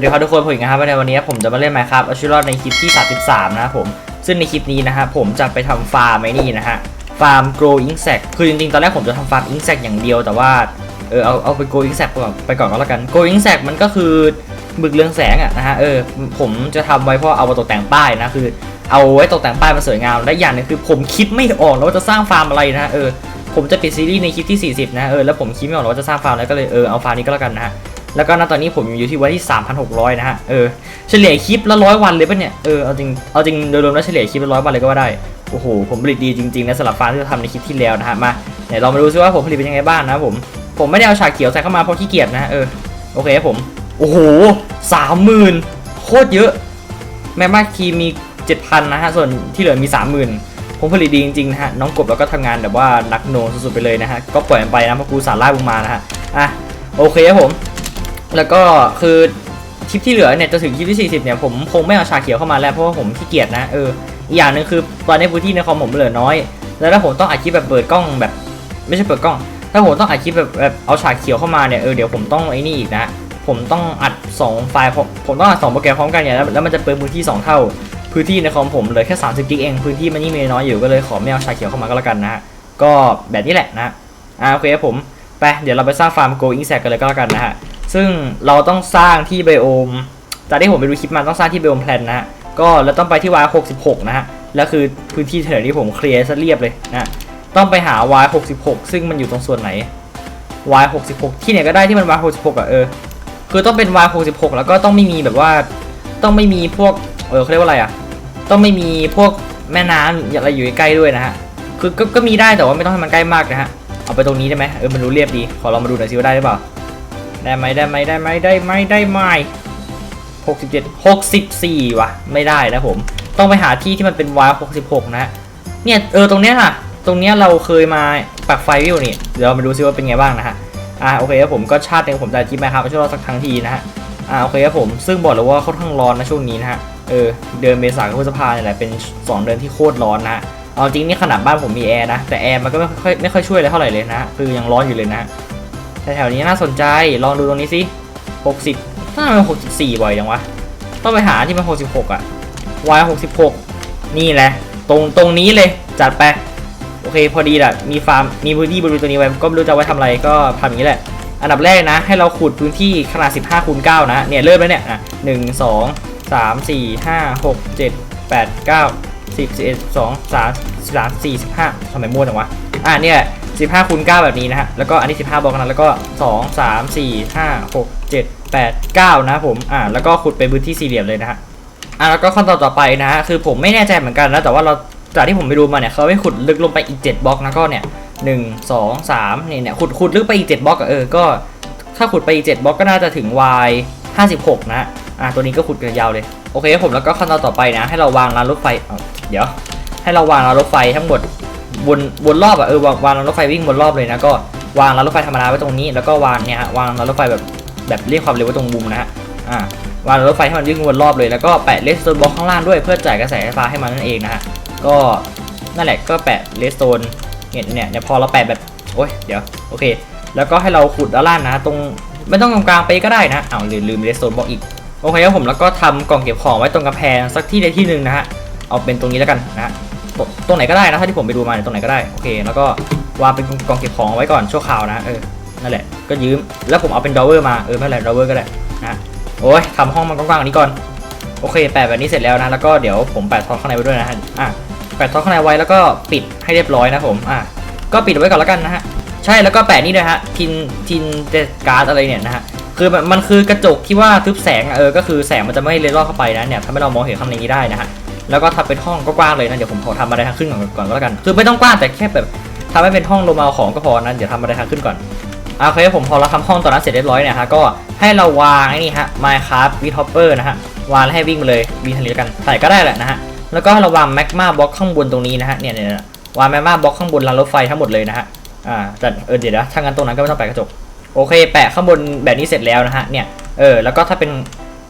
สวัสดีครับทุกคนผมอีกนะครับในวันนี้ผมจะมาเล่น Minecraft เอาชีวิรอดในคลิปที่ 33 นะครับผมซึ่งในคลิปนี้นะฮะผมจะไปทำฟาร์มไอ้นี่นะฮะฟาร์ม grow insect คือจริงๆ ตอนแรกผมจะทำฟาร์ม insect อย่างเดียวแต่ว่าเออเอาเอาไป grow insect ก่อนไปก่อนก็แล้วกัน grow insect มันก็คือหมึกเรืองแสงอะนะฮะเออผมจะทำไว้เพราะเอามาตกแต่งป้ายนะคือ เอาไว้ตกแต่งป้ายมันสวยงามและอย่างหนึงคือ ผมคิดไม่ออกแล้วว่าจะสร้างฟาร์มอะไรนะเออผมจะปิดซีรีส์ในคลิปที่ 40 นะเออแล้วผมคิดไม่ออกว่าจะสร้างฟาร์มอะไรก็เลยเออเอาฟาร์มนี้ก็แล้วกันนะฮะ แล้วก็ณตอนนี้ผมอยู่ที่วันที่ 3,600 นะฮะ เออ เฉลี่ยคลิปละร้อยวันเลยปะเนี่ย เออ เอาจริง เอาจริงโดยรวมแล้วเฉลี่ยคลิปละร้อยวันเลยก็ว่าได้ โอ้โห ผมผลิตดีจริงๆนะสำหรับฟาร์มที่เราทำในคลิปที่แล้วนะฮะ มาไหนเรามาดูซิว่าผมผลิตเป็นยังไงบ้างนะผม ผมไม่ได้เอาฉากเขียวใส่เข้ามาเพราะขี้เกียจนะ เออ โอเคผม โอ้โหสามหมื่นโคตรเยอะ แม้มาคีมี 7,000 นะฮะ ส่วนที่เหลือมี 30,000ผมผลิตดีจริงๆนะฮะน้องกบแล้วก็ทำงานแบบว่านักโนสุดๆไปเลยนะฮะก็ปล่อยมันไปนะเพราะกูสารล่าบุงมานะฮะอะโอเคครับผม แล้วก็คือคลิปที่เหลือเนี่ยจะถึงคลิปที่ 40 เนี่ยผมคงไม่เอาชาเขียวเข้ามาแล้วเพราะว่าผมขี้เกียจนะเอออีกอย่างหนึ่งคือตอนนี้พื้นที่ในคอมผมเหลือน้อย แล้วถ้าผมต้องอัดคลิปแบบเปิดกล้องแบบ ไม่ใช่เปิดกล้อง ถ้าผมต้องอัดคลิปแบบแบบเอาฉากเขียวเข้ามาเนี่ยเออเดี๋ยวผมต้องไอ้นี่อีกนะผมต้องอัด 2 ไฟล์ผมผมต้องอัด2โปรแกรมพร้อมกันเนี่ยแล้วแล้วมันจะเปิดพื้นที่ 2 เท่า พื้นที่ในคอมผมเหลือแค่ 30กิกเองพื้นที่มันยิ่งมีน้อยอยู่ก็เลยขอไม่เอาชาเขียวเข้ามาก็แล้วกันนะฮะก็แบบนี้แหละนะอ่าโอเคผมไปเดี๋ยวเราไปสร้างฟาร์มโกอิงแซกกันเลยก็แล้วกันนะฮะ ซึ่งเราต้องสร้างที่ไบโอมจากที่ผมไปดูคลิปมาต้องสร้างที่ไบโอมแพลนนะฮะก็เราต้องไปที่ Y 66 นะฮะแล้วคือพื้นที่แถวนี้ผมเคลียร์ซะเรียบเลยนะต้องไปหา Y 66 ซึ่งมันอยู่ตรงส่วนไหน Y 66 ที่ไหนก็ได้ที่มัน Y 66อะเออคือต้องเป็น Y 66 แล้วก็ต้องไม่มีแบบว่าต้องไม่มีพวกเออเขาเรียกว่าอะไรอะต้องไม่มีพวกแม่น้ำอะไรอยู่ใกล้ด้วยนะฮะคือก็ก็มีได้แต่ว่าไม่ต้องให้มันใกล้มากนะฮะเอาไปตรงนี้ได้ไหมเออมันรู้เรียบดีขอลองมาดูหน่อยซิว่าได้หรือเปล่า ได้ไหมได้ไหมได้ไหมได้ไหมได้ไหมหกสิบเจ็ดหกสิบสี่ว่ะ ไม่ได้นะผม ต้องไปหาที่ที่มันเป็นวายหกสิบหกนะ เนี่ย เออ ตรงเนี้ยค่ะ ตรงเนี้ยเราเคยมาปักไฟวิวนี่ เดี๋ยวเรามาดูซิว่าเป็นไงบ้างนะฮะ อ่า โอเคครับผมก็ชาติหนึ่งผมจะจิ้มไหมครับช่วยเราสักครั้งทีนะฮะ อ่า โอเคครับผม ซึ่งบอกเลยว่าค่อนข้างร้อนนะช่วงนี้นะฮะ เออ เดือนเมษากับพฤษภาเนี่ยแหละเป็นสองเดือนที่โคตรร้อนนะฮะเอาจริงนี่ขนาดบ้านผมมีแอร์นะ แต่แอร์มันก็ไม่ค่อยไม่ค่อยช่วยอะไรเท่าไหร่เลยนะ คือยังร้อนอยู่เลยนะ แถวๆนี้น่าสนใจ ลองดูตรงนี้สิ60ถ้ามัน64 บ่อยจังวะ ต้องไปหาที่มัน 66 อะ Y 66 นี่แหละ ตรงตรงนี้เลย จัดไป โอเค พอดีแหละมีฟาร์ม มีพื้นที่บริเวณตัวนี้ไว้ ก็ไม่รู้จะไว้ทำอะไร ก็ทำอย่างนี้แหละ อันดับแรกนะ ให้เราขุดพื้นที่ขนาด 15คูณ9นะ เนี่ย เริ่มแล้วเนี่ย อะ 1 2 3 4 5 6 7 8 9 10 11 12 3 3 4 15ทำไมมั่วจังวะ อะเนี่ย 15คูณ9แบบนี้นะฮะ แล้วก็อันนี้ 15 บล็อกนั้นแล้วก็ 2 3 4 5 6 7 8 9 นะผมอ่าแล้วก็ขุดเป็นพื้นที่สี่เหลี่ยมเลยนะฮะอะแล้วก็ขั้นตอนต่อไปนะฮะคือผมไม่แน่ใจเหมือนกันนะแต่ว่าเราจากที่ผมไปดูมาเนี่ยเขาให้ขุดลึกลงไปอีก 7บล็อกนะก็เนี่ย1 2 3เนี่ยเนี่ยขุดขุดลึกไปอีก7บล็อกเออก็ ถ้าขุดไปอีก7บล็อกก็น่าจะถึง y 56นะอะตัวนี้ก็ขุดกันยาวเลยโอเคผมแล้วก็ขั้นตอนต่อไปนะ ให้เราวางรางรถไฟเดี๋ยว ให้เราวางรางรถไฟทั้งหมด วนวนรอบอะเออวางวางรางรถไฟวิ่งบนรอบเลยนะก็วางรางรถไฟธรรมดาไว้ตรงนี้ แล้วก็วางเนี่ยฮะวางรางรถไฟแบบแบบเรียกความเร็วไว้ตรงมุมนะฮะอ่าวางรางรถไฟให้มันวิ่งบนรอบเลยแล้วก็แปะเลสโตนบล็อกข้างล่างด้วยเพื่อจ่ายกระแสไฟฟ้าให้มันนั่นเองนะฮะก็นั่นแหละก็แปะเลสโตนเนี่ยเนี่ยเนี่ยพอเราแปะแบบโอ้ยเดี๋ยวโอเค แล้วก็ให้เราขุดด้านล่างนะตรงไม่ต้องตรงกลางไปก็ได้นะอ้าวลืมลืมเลสโตนบล็อกอีกโอเคครับผมแล้วก็ทำกล่องเก็บของไว้ตรงกำแพงสักที่ใดที่หนึ่งนะฮะเอาเป็นตรงนี้แล้วกันนะฮะ ตรงไหนก็ได้นะถ้าที่ผมไปดูมาเนี่ยตรงไหนก็ได้โอเค แล้วก็วางเป็นกองเก็บของเอาไว้ก่อนชั่วคราวนะเออนั่นแหละก็ยืมแล้วผมเอาเป็นดอเวอร์มาเออไม่เป็นไรดอเวอร์ก็ได้นะโอ้ยทำห้องมันกว้างๆกว่านี้ก่อนโอเคแปะแบบนี้เสร็จแล้วนะแล้วก็เดี๋ยวผมแปะท็อปข้างในไว้ด้วยนะฮะอะแปะท็อปข้างในไว้แล้วก็ปิดให้เรียบร้อยนะผมอะก็ปิดไว้ก่อนแล้วกันนะฮะใช่แล้วก็แปะนี่ด้วยฮะทินทินเดการ์ดอะไรเนี่ยนะฮะคือมันคือกระจกที่ว่าทึบแสงเออก็คือแสงมันจะไม่เล็ดลอดเข้าไปนะเนี่ยทำให้เรามองเห็นข้างในนี้ได้นะฮะ แล้วก็ทำเป็นห้องก็กว้างเลยนะเดี๋ยวผมขอทำอะไรทางขึ้นก่อนก่อนก็แล้วกัน คือไม่ต้องกว้างแต่แค่แบบทำให้เป็นห้องลงมาเอาของก็พอนะเดี๋ยวทำอะไรทางขึ้นก่อนโอเคผมพอเราทำห้องตอนนั้นเสร็จเรียบร้อยเนี่ยฮะก็ให้เราวางไอ้นี่ฮะ Minecraft w i t h o p p e r นะฮะวางแล้วให้วิ่งไปเลยวิ่งทางนี้แล้วกันใส่ก็ได้แหละนะฮะแล้วก็ให้เราวาง Magma Block ข้างบนตรงนี้นะฮะเนี่ยเนี่ยวาง Magma Block ข้างบนรางรถไฟทั้งหมดเลยนะฮะอ่าแต่เออเดี๋ยวนะถ้างั้นตรงนั้นก็ไม่ต้องแปะกระจกโอเค แปะข้างบนแบบนี้เสร็จแล้วนะฮะเนี่ยเออแล้วก็ถ้าเป็น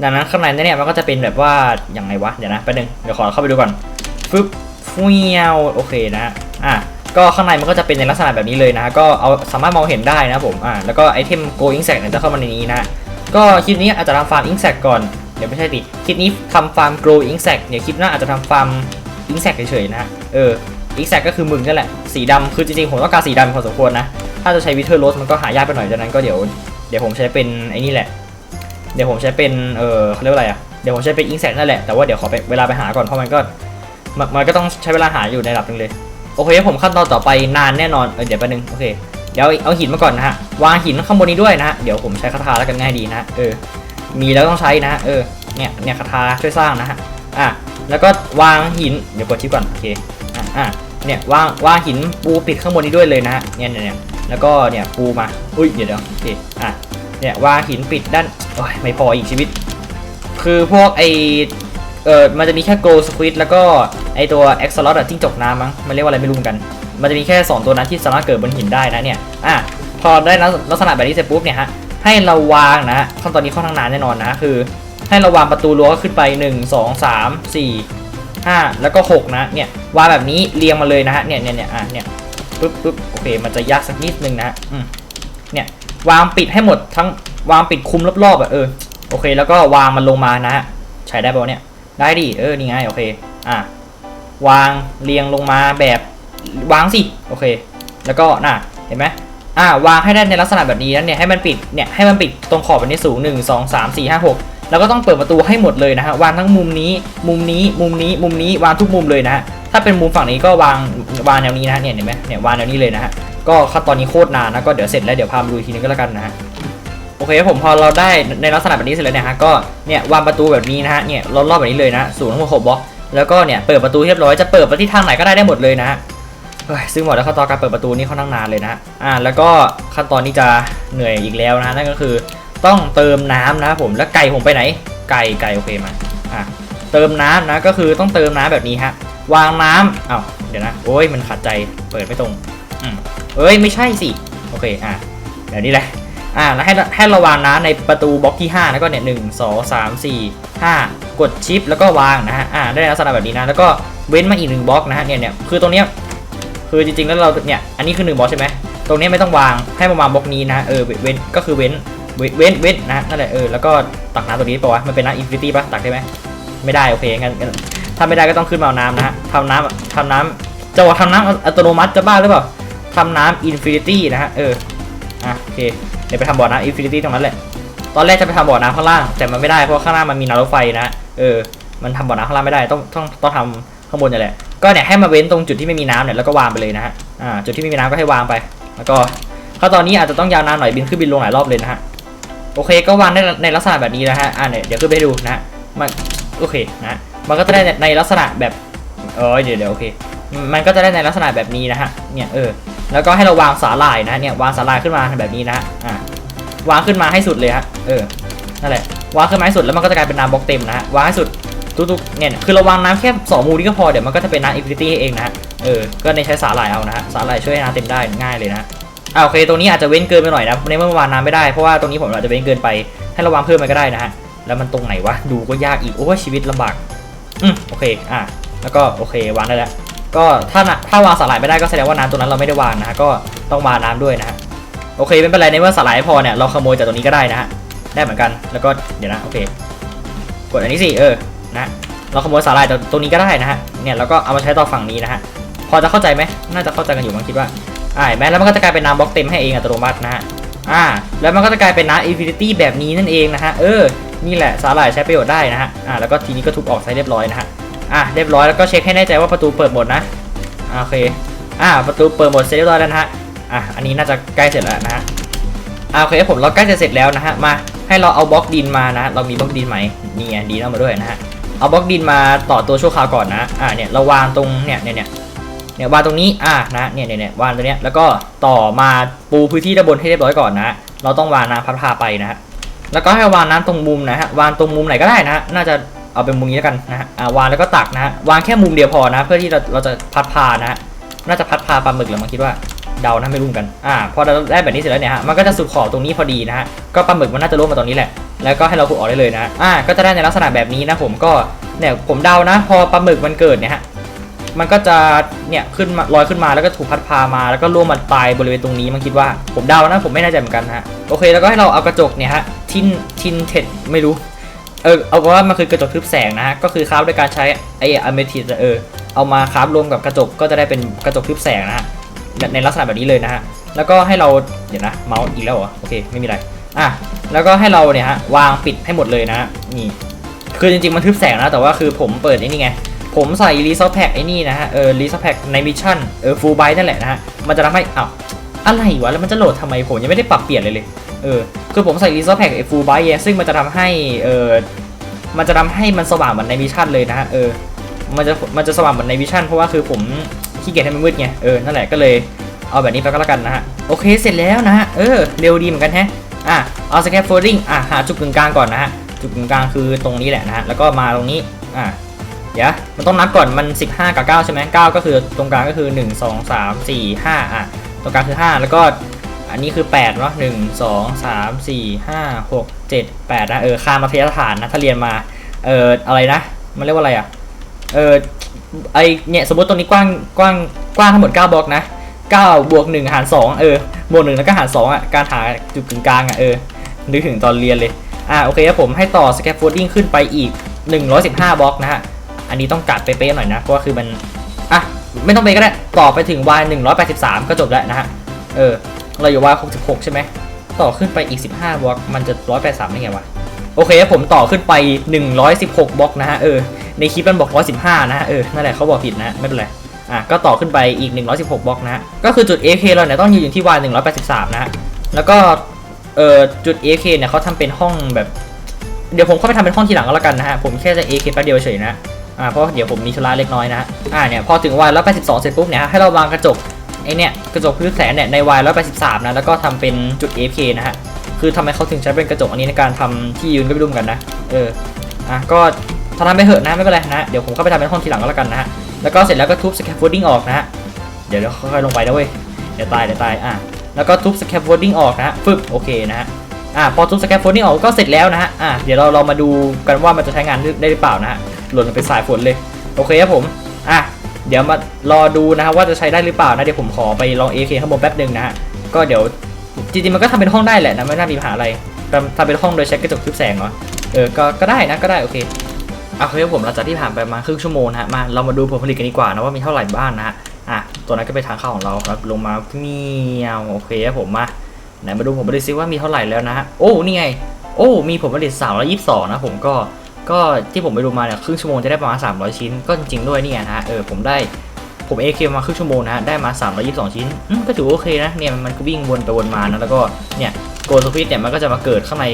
ดังนั้นข้างในเนี่ยมันก็จะเป็นแบบว่าอย่างไรวะเดี๋ยวนะแป๊บนึงเดี๋ยวขอเข้าไปดูก่อนฟึบฟุยเอาโอเคนะอะก็ข้างในมันก็จะเป็นในลักษณะแบบนี้เลยนะฮะก็เอาสามารถมองเห็นได้นะผมอ่าแล้วก็ไอเทม going sack เนี่ยจะเข้ามาในนี้นะก็คลิปนี้อาจจะทำฟาร์มอิงแซกก่อนเดี๋ยวไม่ใช่ดิคลิปนี้ทำฟาร์มโกลอิงแซกเดี๋ยวคลิปหน้าอาจจะทำฟาร์มอิงแซกเฉยๆนะฮะเอออิงแซกก็คือมึงนั่นแหละสีดำคือจริงๆผมต้องการสีดำพอสมควรนะถ้าจะใช้วิเทอร์โรสมันก็หายากไปหน่อยดังนั้นก็เดี๋ยวเดี๋ยวผมใช้เป็นไอ้นี่แหละ เดี๋ยวผมใช้เป็น เออเขาเรียกว่าอะไรอะ เดี๋ยวผมใช้เป็นอิงแซกนั่นแหละ แต่ว่าเดี๋ยวขอไปเวลาไปหาก่อน เพราะมันก็มันมันก็ต้องใช้เวลาหาอยู่ในระดับนึงเลย โอเคผมขั้นตอนต่อไปนานแน่นอน เออเดี๋ยวแป๊บนึง โอเค เดี๋ยวเอาหินมาก่อนนะฮะ วางหินข้างบนนี้ด้วยนะฮะ เดี๋ยวผมใช้คาถาแล้วกันง่ายดีนะ เออ มีแล้วต้องใช้นะฮะเออ เนี่ย เนี่ยคาถาช่วยสร้างนะฮะ อะ แล้วก็วางหิน เดี๋ยวกดชิปก่อน โอเค อะอะเนี่ยวางวางหินปูปิดข้างบนนี้ด้วยเลยนะฮะ เนี่ยเนี่ยแล้วก็เนี่ยปูมา อุ้ย เดี๋ยวเดี๋ยวโอเค อะ เนี่ยวางหินปิดด้าน ยไม่พออีกชีวิต คือพวกไอเออมันจะมีแค่โกลสควิดแล้วก็ไอตัวเอ็กซ์ลอตอะจิ้งจกน้ำมั้งมันเรียกว่าอะไรไม่รู้เหมือนกัน มันจะมีแค่ 2 ตัวนั้นที่สามารถเกิดบนหินได้นะเนี่ยอะพอได้ลักษณะแบบนี้เสร็จปุ๊บเนี่ยฮะให้เราวางนะขั้นตอนนี้ค่อนข้างนานแน่นอนนะคือ ให้เราวางประตูรั้วขึ้นไป 1 2 3 4 5 แล้วก็ 6 นะเนี่ยวางแบบนี้เรียงมาเลยนะฮะเนี่ยเนี่ยเนี่ยอะเนี่ยปึ๊บปึ๊บโอเคมันจะยากสักนิดนึงนะฮะอืมเนี่ย วางปิดให้หมดทั้งวางปิดคุมรอบๆอะเออโอเค แล้วก็วางมันลงมานะใช้ได้ป่ะเนี่ยได้ดิเออนี่ไงโอเคอะวางเรียงลงมาแบบวางสิโอเค แล้วก็น่ะเห็นไหมอ่าวางให้ได้ในลักษณะแบบนี้นั้นเนี่ยให้มันปิดเนี่ยให้มันปิดตรงขอบแบบนี้สูง 1 2 3 4 5 6 แล้วก็ต้องเปิดประตูให้หมดเลยนะฮะวางทั้งมุมนี้มุมนี้มุมนี้มุมนี้วางทุกมุมเลยนะฮะ ถ้าเป็นมุมฝั่งนี้ก็วางวางแนวนี้นะฮะเนี่ยเห็นไหมเนี่ยวางแนวนี้เลยนะฮะก็ขั้นตอนนี้โคตรนานนะก็เดี๋ยวเสร็จแล้วเดี๋ยวพามาดูทีนึงก็แล้วกันนะฮะโอเคผมพอเราได้ในลักษณะแบบนี้เสร็จแล้วนี่ยฮะก็เนี่ยวางประตูแบบนี้นะฮะเนี่ยรอบๆแบบนี้เลยนะสูงทั้งหมดหกบล็อกแล้วก็เนี่ยเปิดประตูเรียบร้อยจะเปิดไปที่ทางไหนก็ได้ได้หมดเลยนะฮะซึ่งบอกแล้วขั้นตอนการเปิดประตูนี่ค่อนข้างนานเลยนะอ่าแล้วก็ขั้นตอนนี้จะเหนื่อยอีกแล้วนะนั่นก็คือต้องเติมน้ำนะผมแล้วไก่ผมไปไหน ไก่ไก่โอเคมาอะเติมน้ำนะก็คือต้องเติมน้ำแบบนี้ฮะ วางน้ำอ้าวเดี๋ยวนะ โอ้ยมันขัดใจ เปิดไม่ตรงอืมเอ้ย ไม่ใช่สิ โอเค อะเดี๋ยวนี้แหละ อ่าแล้วให้ให้เราวางน้ำในประตูบล็อกที่ 5 แล้วก็เนี่ยหนึ่งสองสามสี่ห้ากดชิปแล้วก็วางนะฮะ อ่า ได้ลักษณะแบบนี้นะ แล้วก็เว้นมาอีกหนึ่งบล็อกนะฮะ เนี่ยเนี่ยคือตรงเนี้ย คือจริงๆแล้วเรา เนี่ย อันนี้คือหนึ่งบล็อกใช่ไหม ตรงนี้ไม่ต้องวาง ให้มาวางบล็อกนี้นะ เออ เว้น ก็คือเว้น เว้น เว้นนะ นั่นแหละ เออ แล้วก็ตักน้ำตัวนี้ปะวะมันเป็นน้ำอินฟินิตี้ปะตักได้ไหมไม่ได้ โอเค งั้น ถ้าไม่ได้ก็ต้องขึ้นมาเอาน้ำนะฮะทำน้ำทำน้ำจะว่าทำน้ำอัตโนมัติจะบ้าหรือเปล่าทำน้ำอินฟินิตี้นะฮะ เออ อะโอเค เดี๋ยวไปทำบ่อน้ำอินฟินิตี้ตรงนั้นแหละ ตอนแรกจะไปทำบ่อน้ำข้างล่าง แต่มันไม่ได้เพราะข้างล่างมันมีน้ำรถไฟนะ เออ มันทำบ่อน้ำข้างล่างไม่ได้ ต้องต้องต้องทำข้างบนนี่แหละ ก็เนี่ยให้มาเว้นตรงจุดที่ไม่มีน้ำเนี่ยแล้วก็วางไปเลยนะฮะ อ่า จุดที่ไม่มีน้ำก็ให้วางไป แล้วก็ถ้าตอนนี้อาจจะต้องยาวนานหน่อยบินขึ้นบินลงหลายรอบเลยนะฮะ โอเค ก็วางได้ในลักษณะแบบนี้นะฮะ อ่าเนี่ยเดี๋ยวขึ้นไปดูนะฮะมันโอเคนะ มันก็จะได้ในลักษณะแบบเออเดี๋ยวเดี๋ยวโอเค มันก็จะได้ในลักษณะแบบนี้นะฮะ เนี่ยเออ แล้วก็ให้เราวางสาหร่ายนะเนี่ยวางสาหร่ายขึ้นมาแบบนี้นะฮะ อ่าวางขึ้นมาให้สุดเลยฮะ เออ นั่นแหละ วางขึ้นมาให้สุดแล้วมันก็จะกลายเป็นน้ำบล็อกเต็มนะฮะ วางให้สุดทุกๆเนี่ย คือเราวางน้ำแค่2มูลนี่ก็พอ เดี๋ยวมันก็จะเป็นน้ำอินฟินิตี้เองนะฮะ เออ ก็ในใช้สาหร่ายเอานะฮะ สาหร่ายช่วยให้น้ำเต็มได้ง่ายเลยนะอ่าโอเค ตรงนี้อาจจะเว้นเกินไปหน่อยนะ ในเมื่อวางน้ำไม่ได้ เพราะว่าตรงนี้ผมอาจจะเว้นเกินไป ให้เราวางเพิ่มไปก็ได้นะฮะ แล้วมันตรงไหนวะ ดูก็ยากอีก โอ้ชีวิตลำบาก อืมโอเคอะแล้วก็โอเควางได้แล้วก็ถ้าถ้าวางสาหร่ายไม่ได้ก็แสดงว่าน้ำตัวนั้นเราไม่ได้วางนะฮะก็ต้องวางน้ำด้วยนะฮะโอเคไม่เป็นไรในเมื่อสาหร่ายไม่พอเนี่ยเราขโมยจากตรงนี้ก็ได้นะฮะได้เหมือนกันแล้วก็เดี๋ยวนะโอเคกดอันนี้สิเออนะเราขโมยสาหร่ายจากตรงนี้ก็ได้นะฮะเนี่ยแล้วก็เอามาใช้ต่อฝั่งนี้นะฮะพอจะเข้าใจไหมน่าจะเข้าใจกันอยู่มั้งคิดว่าอ่าเห็นไหมแล้วมันก็จะกลายเป็นน้ำบล็อกเต็มให้เองอัตโนมัตินะฮะอ่าแล้วมันก็จะกลายเป็นน้ำอินฟินิตี้แบบนี้นั่นเองนะฮะเออ นี่แหละสาหร่ายใช้ประโยชน์ได้นะฮะอ่าแล้วก็ทีนี้ก็ทุบออกใช้เรียบร้อยนะฮะอ่าเรียบร้อยแล้วก็เช็คให้แน่ใจว่าประตูเปิดหมดนะอ่าโอเคอ่าประตูเปิดหมดเสร็จเรียบร้อยแล้วนะฮะอะอันนี้น่าจะใกล้เสร็จแล้วนะฮะอ่าโอเคผมเราใกล้จะเสร็จแล้วนะฮะมาให้เราเอาบล็อกดินมานะเรามีบล็อกดินไหมนี่ไงดินเอามาด้วยนะฮะเอาบล็อกดินมาต่อตัวชั่วคราวก่อนนะอ่าเนี่ยเราวางตรงเนี่ยเนี่ยเนี่ยเนี่ยวางตรงนี้อ่านะเนี่ยเนี่ยเนี่ยวางตรงเนี้ยแล้วก็ต่อมาปูพื้นที่ด้านบนให้เรียบร้อยก่อนนะ เราต้องวางน้ำพัดพาไปนะฮะ แล้วก็ให้วางน้ำตรงมุมนะฮะวางตรงมุมไหนก็ได้นะน่าจะเอาเป็นมุมนี้แล้วกันนะฮะวางแล้วก็ตักนะฮะวางแค่มุมเดียวพอนะเพื่อที่เราเราจะพัดพานะฮะน่าจะพัดพาปลาหมึกเหรือมั้งคิดว่าเดานะไม่รู้กันอ่าพอเราได้แบบนี้เสร็จแล้วเนี่ยฮะมันก็จะสุดขอบตรงนี้พอดีนะฮะก็ปลาหมึกมันน่าจะร่วงมาตรงนี้แหละแล้วก็ให้เราขุดออกได้เลยนะอ่าก็จะได้ในลักษณะแบบนี้นะผมก็เนี่ยผมเดานะ พอปลาหมึกมันเกิดเนี่ยฮะ มันก็จะเนี่ยขึ้นมาลอยขึ้นมาแล้วก็ถูกพัดพามาแล้วก็ล่วงมาตายบริเวณตรงนี้มันคิดว่าผมเดานะผมไม่แน่ใจเหมือนกันฮะโอเคแล้วก็ให้เราเอากระจกเนี่ยฮะทินทินเท็ดไม่รู้เออเอาว่ามันคือกระจกทึบแสงนะฮะก็คือคราฟด้วยการใช้ไออะเมทิสเออเอามาคราฟรวมกับกระจกก็จะได้เป็นกระจกทึบแสงนะฮะในลักษณะแบบนี้เลยนะฮะแล้วก็ให้เราเดี๋ยวนะเมาส์อีกแล้วเหรอโอเคไม่มีอะไรอะแล้วก็ให้เราเนี่ยฮะวางปิดให้หมดเลยนะฮะนี่คือจริงๆมันทึบแสงนะแต่ว่าคือผมเปิดนี่ไง ผมใส่รีซอสแพ็กไอ้นี่นะฮะ เออรีซอสแพ็กในมิชชั่น เออฟูลไบนั่นแหละนะฮะ มันจะทำให้อ้าวอะไรวะ แล้วมันจะโหลดทำไมผมยังไม่ได้ปรับเปลี่ยนเลยเลย เออ คือผมใส่รีซอสแพ็กไอ้ฟูลไบซึ่งมันจะทำให้ เออมันจะทำให้มันสว่างเหมือนในมิชชั่นเลยนะฮะ เออ มันจะ มันจะสว่างเหมือนในวิชั่นเพราะว่าคือผมขี้เกียจให้มันมืดไง เออ นั่นแหละก็เลยเอาแบบนี้ไปก็แล้วกันนะฮะ โอเค เสร็จแล้วนะฮะ เออ เร็วดีเหมือนกันแฮะ อะ เอาสแคปโฟลดิ้งอะ หาจุดกึ่งกลางก่อนนะฮะ จุดกึ่งกลางคือตรงนี้แหละนะฮะ แล้วก็มาตรงนี้ อะ เดี๋ยวมันต้องนับก่อนมัน 15 กับ 9 ใช่ไหม9ก็คือตรงกลางก็คือ 1 2 3 4 5 อะ ตรงกลางคือ 5 แล้วก็อันนี้คือ8เนาะ1 2 3 4 5 6 7 8นะเออค่ามาตรฐานนะถ้าเรียนมาเอออะไรนะ มันเรียกว่าอะไรอะเออไอเนี่ยสมมติตรงนี้กว้างกว้างกว้างทั้งหมด 9 บล็อกนะ9บวก1หาร2เออบวก1แล้วก็หาร2อะการหาจุดกึ่งกลางอะเออนึกถึงตอนเรียนเลยอ่าโอเคครับผมให้ต่อ scaffolding ขึ้นไปอีก 115บล็อกนะฮะ อันนี้ต้องกัดเป๊ะๆหน่อยนะเพราะว่าคือมันอะไม่ต้องเป๊ะก็ได้ต่อไปถึง y 183 ก็จบแล้วนะฮะเออเราอยู่ y 66 ใช่ไหมต่อขึ้นไปอีก 15บล็อกมันจะ 183ได้ไงวะโอเคผมต่อขึ้นไป 116บล็อกนะฮะเออในคลิปมันบอก115 นะฮะเออนั่นแหละเขาบอกผิดนะไม่เป็นไรอะก็ต่อขึ้นไปอีก 116บล็อกนะฮะก็คือจุด AK เราเนี่ยต้องอยู่ที่ y 183นะฮะแล้วก็เอ่อจุด AK เนี่ยเขาทำเป็นห้องแบบ เดี๋ยวผมเข้าไปทำเป็นห้องทีหลังก็แล้วกันนะฮะผมแค่จะ AK แป๊บเดียวเฉยนะ อ่าเพราะเดี๋ยวผมมีธุระเล็กน้อยนะอ่าเนี่ยพอถึง y 182เสร็จปุ๊บเนี่ยให้เราวางกระจกไอเนี่ยกระจกพื้นแสงเนี่ยใน y 183นะแล้วก็ทำเป็นจุด AK นะฮะคือทำไมเขาถึงใช้เป็นกระจกอันนี้ในการทำที่ยืนก็ไม่รู้เหมือนกันนะเอออะก็ทำไปเถอะนะไม่เป็นไรนะเดี๋ยวผมเข้าไปทำเป็นห้องทีหลังก็แล้วกันนะฮะแล้วก็เสร็จแล้วก็ทุบ scaffolding ออกนะฮะเดี๋ยวเดี๋ยวค่อยๆลงไปนะเว้ยเดี๋ยวตายเดี๋ยวตายอะแล้วก็ทุบ scaffolding ออกนะฮะฟึบโอเคนะฮะอะพอทุบ scaffolding ออกก็เสร็จแล้วนะฮะอะเดี๋ยวเราเรามาดูกันว่ามันจะใช้งานได้หรือเปล่านะฮะ หล่นลงไปสายฝนเลย โอเคครับผม อะ เดี๋ยวมารอดูนะฮะว่าจะใช้ได้หรือเปล่านะ เดี๋ยวผมขอไปลอง AK ข้างบนแป๊บหนึ่งนะฮะ ก็เดี๋ยวจริงๆมันก็ทำเป็นห้องได้แหละนะไม่น่ามีปัญหาอะไรทำทำเป็นห้องโดยใช้กระจกทึบแสงเหรอเออก็ก็ได้นะก็ได้โอเคเอาเคครับผมหลังจากที่ผ่านไปมาครึ่งชั่วโมงนะฮะมาเรามาดูผลผลิตกันดีกว่านะว่ามีเท่าไหร่บ้างนะฮะอะตัวนั้นก็เป็นทางเข้าของเราครับลงมาเมียวโอเคครับผมมาไหนมาดูผลผลิตซิว่ามีเท่าไหร่แล้วนะฮะโอ้นี่ไง โอ้มีผลผลิต322นะผมก็ ก็ที่ผมไปดูมาเนี่ยครึ่งชั่วโมงจะได้ประมาณ 300 ชิ้น ก็จริงๆด้วยเนี่ยนะฮะเออผมได้ผม AK มาครึ่งชั่วโมงนะฮะได้มา 322 ชิ้นอืมก็ถือว่าโอเคนะเนี่ยมันก็วิ่งวนไปวนมานะแล้วก็เนี่ยโกลสควิตเนี่ยมันก็จะมาเกิดข้างใน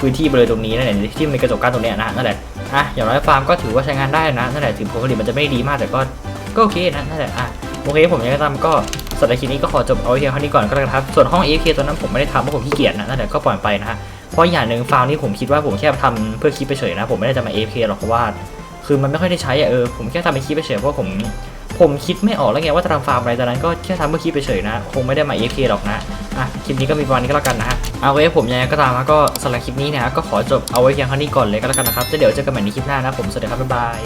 พื้นที่บริเวณตรงนี้นั่นแหละที่มีกระจกกั้นตรงเนี้ยนะนั่นแหละอะอย่างน้อยฟาร์มก็ถือว่าใช้งานได้นะนั่นแหละถึงผลผลิตมันจะไม่ดีมากแต่ก็ก็โอเคนะนั่นแหละอะโอเคผมยังไงตามก็สำหรับคลิปนี้ก็ขอจบเอาไว้เพียงเท่านี้ก่อนก็แล้วกันครับส่วนห้อง AK ตัวนั้นผมไม่ได้ทำเพราะผมขี้เกียจนะนั่นแหละก็ปล่อยไปนะฮะ เพราะอย่างหนึ่งฟาร์มนี้ผมคิดว่าผมแค่ทำเพื่อคลิปไปเฉยนะ ผมไม่ได้จะมา AK หรอกเพราะว่า คือมันไม่ค่อยได้ใช้อะเออผมแค่ทำเป็นคลิปไปเฉยเพราะผมผมคิดไม่ออกแล้วไงว่าจะทำฟาร์มอะไรตอนนั้นก็แค่ทำเพื่อคลิปไปเฉยนะ คงไม่ได้มา AK หรอกนะ อะ คลิปนี้ก็มีประมาณนี้ก็แล้วกันนะฮะ เอาไว้ผมยังไงก็ตามนะก็สำหรับคลิปนี้นะก็ขอจบเอาไว้เพียงเท่านี้ก่อนเลยก็แล้วกันนะครับจะเดี๋ยวเจอกันใหม่ในคลิปหน้านะผมสวัสดีครับบ๊ายบาย